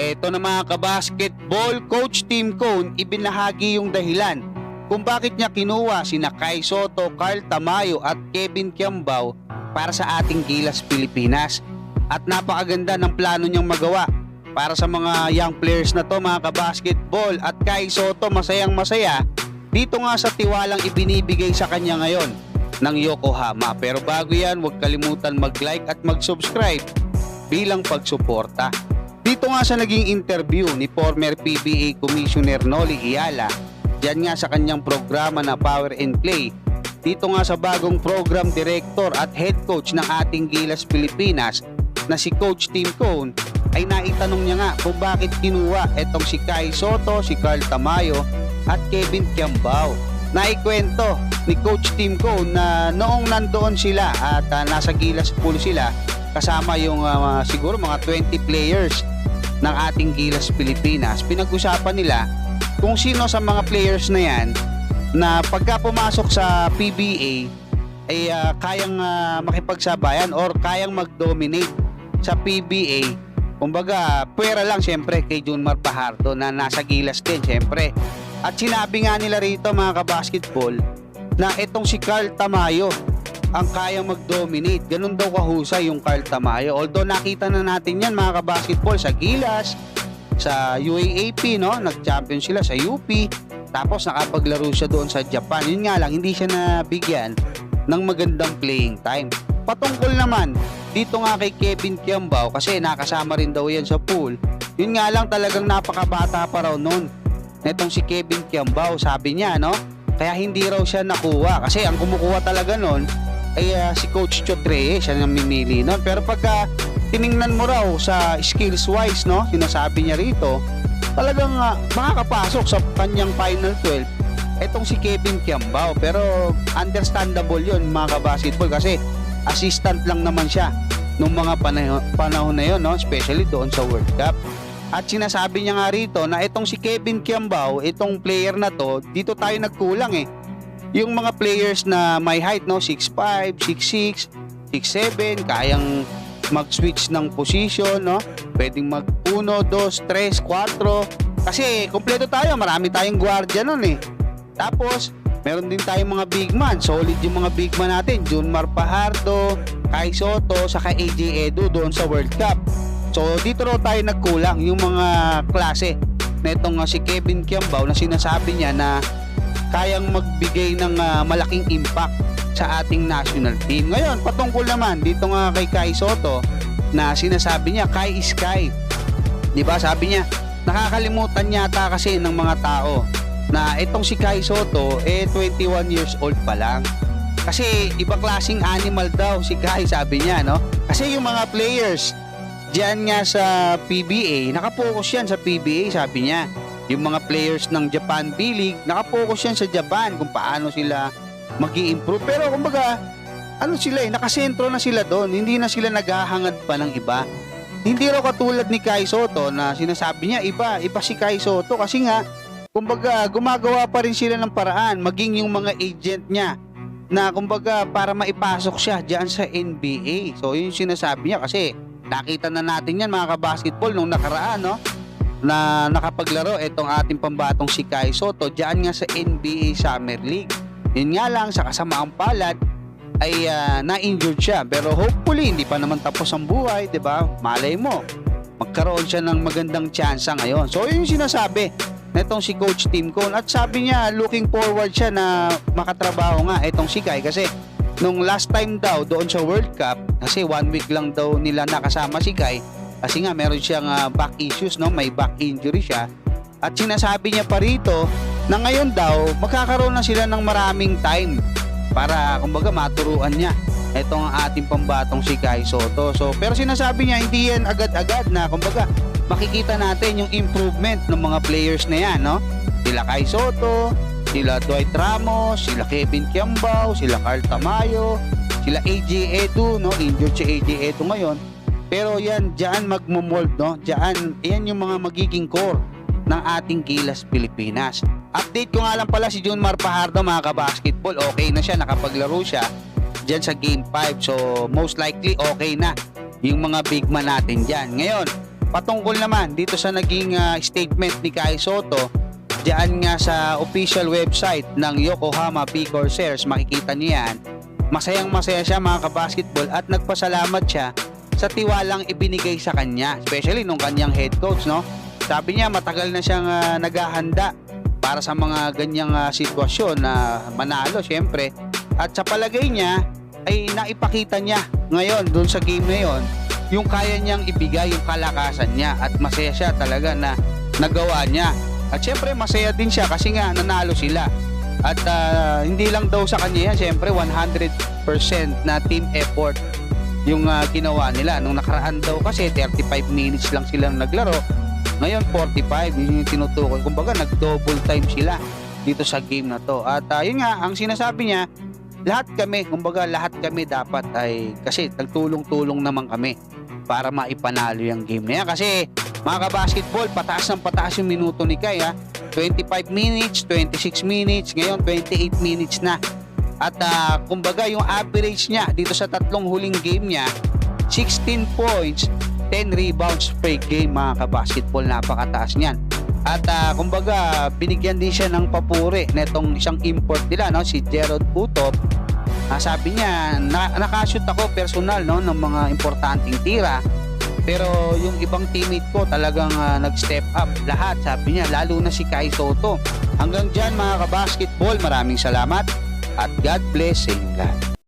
Eto na mga kabasketball, Coach Tim Cone ibinahagi yung dahilan kung bakit niya kinuha sina Kai Soto, Carl Tamayo at Kevin Kiambao para sa ating Gilas Pilipinas. At napakaganda ng plano niyang magawa para sa mga young players na to mga kabasketball at Kai Soto masayang masaya dito nga sa tiwalang ibinibigay sa kanya ngayon ng Yokohama. Pero bago yan, huwag kalimutan mag-like at mag-subscribe bilang pagsuporta. Dito nga sa naging interview ni former PBA Commissioner Noli Iyala, dyan nga sa kanyang programa na Power and Play, dito nga sa bagong program director at head coach ng ating Gilas Pilipinas na si Coach Tim Cone ay naitanong niya nga kung bakit kinuha etong si Kai Soto, si Carl Tamayo at Kevin Kiambao. Naikwento ni Coach Tim Cone na noong nandoon sila at ah, nasa Gilas pool sila kasama yung ah, siguro mga 20 players ng ating Gilas Pilipinas. Pinag-usapan nila kung sino sa mga players na yan na pagka pumasok sa PBA ay ah, kayang ah, makipagsabayan or kayang mag-dominate sa PBA. Kumbaga, pwera lang siyempre kay Junmar Pajardo na nasa Gilas din siyempre. At sinabi nga nila rito mga kabasketball na itong si Carl Tamayo ang kayang mag-dominate. Ganun daw kahusay yung Carl Tamayo. Although nakita na natin yan mga kabasketball sa Gilas, sa UAAP, no? Nag-champion sila sa UP. Tapos nakapaglaro siya doon sa Japan. Yun nga lang, hindi siya nabigyan ng magandang playing time. Patungkol naman, dito nga kay Kevin Kiambao, kasi nakasama rin daw yan sa pool. Yun nga lang talagang napakabata pa raw noon. Netong si Kevin Kiambao, sabi niya, no? Kaya hindi raw siya nakuha. Kasi ang kumukuha talaga noon ay ah, si Coach Chotre, siya nang mimili noon. Pero pagka tiningnan mo raw sa skills wise, no? Sinasabi niya rito, talagang uh, makakapasok sa kanyang final 12 etong si Kevin Kiambao. Pero understandable yun mga kabasketball kasi assistant lang naman siya nung mga panahon, panahon na yun, no? especially doon sa World Cup. At sinasabi niya nga rito na itong si Kevin Kiambao, itong player na to, dito tayo nagkulang eh. Yung mga players na may height, no? 6'5", 6'6", 6'7", kayang mag-switch ng position, no? Pwedeng mag 1, 2, 3, 4. Kasi kompleto tayo, marami tayong gwardiya nun eh. Tapos, meron din tayong mga big man. Solid yung mga big man natin. Junmar Pajardo, Kai Soto, saka AJ Edu doon sa World Cup. So, dito raw tayo nagkulang yung mga klase na itong uh, si Kevin Kiambao na sinasabi niya na kayang magbigay ng ah, malaking impact sa ating national team. Ngayon, patungkol naman dito nga kay Kai Soto na sinasabi niya, Kai is Kai. 'Di ba? Sabi niya, nakakalimutan yata kasi ng mga tao na itong si Kai Soto eh 21 years old pa lang. Kasi iba klasing animal daw si Kai sabi niya, no? Kasi yung mga players diyan nga sa PBA, nakapokus yan sa PBA sabi niya. Yung mga players ng Japan B-League, nakapokus yan sa Japan kung paano sila mag improve Pero kumbaga, ano sila eh, nakasentro na sila doon. Hindi na sila naghahangad pa ng iba. Hindi raw katulad ni Kai Soto na sinasabi niya iba, iba si Kai Soto kasi nga kumbaga gumagawa pa rin sila ng paraan maging yung mga agent niya na kumbaga para maipasok siya diyan sa NBA. So yun yung sinasabi niya kasi nakita na natin yan mga kabasketball nung nakaraan no na nakapaglaro itong ating pambatong si Kai Soto diyan nga sa NBA Summer League. Yun nga lang sa kasamaang palad ay ah, na-injured siya pero hopefully hindi pa naman tapos ang buhay, 'di ba? Malay mo magkaroon siya ng magandang tsansa ngayon. So yun yung sinasabi netong si Coach Tim Cone at sabi niya looking forward siya na makatrabaho nga itong si Kai kasi nung last time daw doon sa World Cup kasi one week lang daw nila nakasama si Kai kasi nga meron siyang ah, back issues no may back injury siya at sinasabi niya pa rito na ngayon daw magkakaroon na sila ng maraming time para kumbaga maturuan niya itong ating pambatong si Kai Soto so pero sinasabi niya hindi yan agad-agad na kumbaga makikita natin yung improvement ng mga players na yan no sila Kai Soto sila Dwight Ramos, sila Kevin Kiambao, sila Carl Tamayo, sila AJ Edu, no? Injured si AJ Edu ngayon. Pero yan, diyan magmo-mold, no? Diyan, yan yung mga magiging core ng ating Gilas Pilipinas. Update ko nga lang pala si Junmar Pajardo, mga kabasketball. Okay na siya, nakapaglaro siya diyan sa Game 5. So, most likely okay na yung mga big man natin diyan. Ngayon, patungkol naman dito sa naging ah, statement ni Kai Soto, diyan nga sa official website ng Yokohama P Corsairs, makikita niyo yan. Masayang masaya siya mga kabasketball at nagpasalamat siya sa tiwalang ibinigay sa kanya, especially nung kanyang head coach, no? Sabi niya matagal na siyang ah, naghahanda para sa mga ganyang ah, sitwasyon na manalo syempre. At sa palagay niya ay naipakita niya ngayon doon sa game na yon yung kaya niyang ibigay yung kalakasan niya at masaya siya talaga na nagawa niya. At syempre masaya din siya kasi nga nanalo sila. At ah, hindi lang daw sa kanya yan, syempre 100% na team effort yung ah, ginawa nila. Nung nakaraan daw kasi 35 minutes lang silang naglaro. Ngayon 45, yun yung tinutukoy. Kumbaga nag-double time sila dito sa game na to. At ah, yun nga, ang sinasabi niya, lahat kami, kumbaga lahat kami dapat ay, kasi nagtulong-tulong naman kami para maipanalo yung game na yan. Kasi mga kabasketball, pataas ng pataas yung minuto ni Kai ha. 25 minutes, 26 minutes, ngayon 28 minutes na. At ah, kumbaga yung average niya dito sa tatlong huling game niya, 16 points, 10 rebounds per game mga kabasketball. Napakataas niyan. At ah, kumbaga binigyan din siya ng papuri netong isang import nila no si Gerald Utop. Ah, sabi niya, na, nakashoot ako personal no ng mga importanteng tira. Pero yung ibang teammate ko talagang ah, nag-step up lahat sabi niya lalo na si Kai Soto. Hanggang diyan mga kabasketball, maraming salamat at God bless sa lahat.